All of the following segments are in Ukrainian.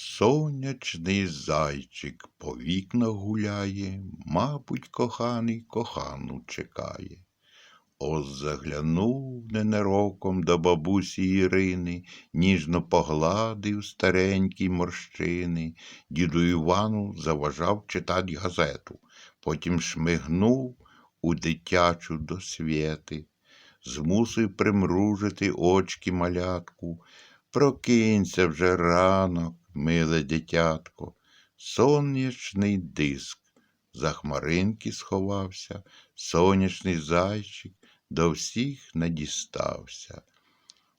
Сонячний зайчик по вікнах гуляє, мабуть, коханий кохану чекає. Ось заглянув ненароком до бабусі Ірини, ніжно погладив старенькі морщини. Діду Івану заважав читать газету, потім шмигнув у дитячу досвіти, змусив примружити очки малятку. Прокинься вже ранок, миле дитятко, сонячний диск. За хмаринки сховався, сонячний зайчик до всіх не дістався.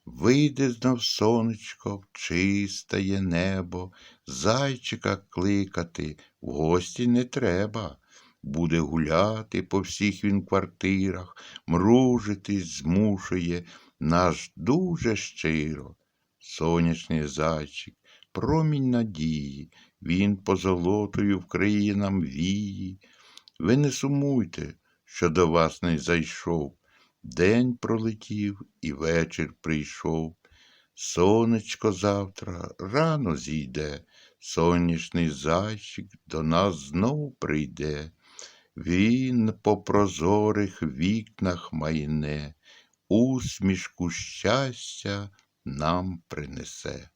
Вийде знов сонечко в чистає небо, зайчика кликати в гості не треба. Буде гуляти по всіх він квартирах, мружитись змушує наш дуже щиро. Сонячний зайчик, промінь надії, він позолотою вкриє нам вії. Ви не сумуйте, що до вас не зайшов. День пролетів і вечір прийшов. Сонечко завтра рано зійде, сонячний зайчик до нас знов прийде. Він по прозорих вікнах майне, усмішку щастя нам принесе.